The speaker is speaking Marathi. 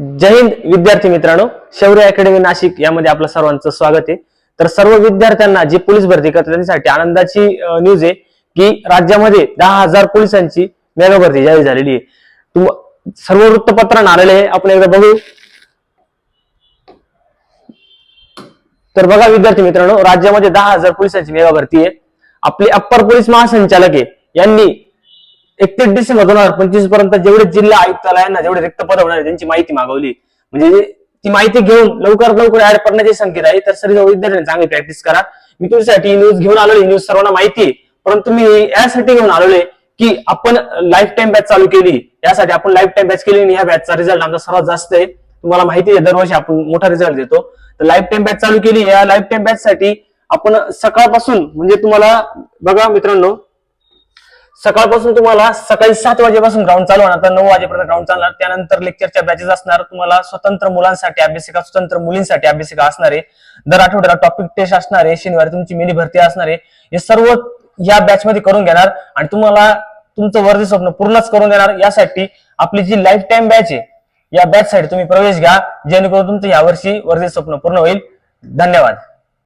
जय हिंद विद्यार्थी मित्रांनो. शौर्य अकॅडमी नाशिक यामध्ये आपलं सर्वांचं स्वागत आहे. तर सर्व विद्यार्थ्यांना जी पोलीस भरती करतात त्यांच्यासाठी आनंदाची न्यूज आहे की राज्यामध्ये दहा हजार पोलिसांची मेगा भरती जाहीर झालेली आहे. तुम सर्व वृत्तपत्रांना आलेले आहे. आपण एकदा बघू. तर बघा विद्यार्थी मित्रांनो राज्यामध्ये दहा हजार पोलिसांची मेगा भरती आहे. आपले अप्पर पोलीस महासंचालक आहे. यांनी एकतीस डिसेंबर दोन हजार पंचवीसपर्यंत जेवढे जिल्हा आयुक्तालयांना जेवढे रिक्त पद होणार त्यांची माहिती मागवली. म्हणजे ती माहिती घेऊन लवकरात लवकर ऍड करण्याचे संकेत आहे. तर सर्व विद्यार्थ्यांनी चांगली प्रॅक्टिस करा. मी तुमच्यासाठी न्यूज घेऊन आलो न्यूज सर्वांना माहिती आहे. परंतु मी यासाठी घेऊन आलोय की आपण लाईफ टाइम बॅच चालू केली. यासाठी आपण लाईफ टाइम बॅच केली आणि या बॅचचा रिझल्ट आमचा सर्वात जास्त आहे. तुम्हाला माहिती आहे दरवर्षी आपण मोठा रिझल्ट देतो. तर लाईफ टाइम बॅच चालू केली. या लाईफ टाइम बॅच साठी आपण सकाळपासून म्हणजे तुम्हाला बघा मित्रांनो सकाळपासून तुम्हाला सकाळी सात वाजेपासून ग्राउंड चालू होणार तर नऊ वाजेपर्यंत ग्राउंड चालणार. त्यानंतर लेक्चरच्या बॅचेस असणार. तुम्हाला स्वतंत्र मुलांसाठी अभ्यासिका स्वतंत्र मुलींसाठी अभ्यासिका असणार आहे. दर आठवड्याला टॉपिक टेस्ट असणार आहे. शनिवारी तुमची मिनी भरती असणार आहे. हे सर्व या बॅच मध्ये करून घेणार आणि तुम्हाला तुमचं वर्धे स्वप्न पूर्णच करून देणार. यासाठी आपली जी लाईफ टाइम बॅच आहे या बॅच साठी तुम्ही प्रवेश घ्या. जेणेकरून तुमचं यावर्षी वर्धे स्वप्न पूर्ण होईल. धन्यवाद.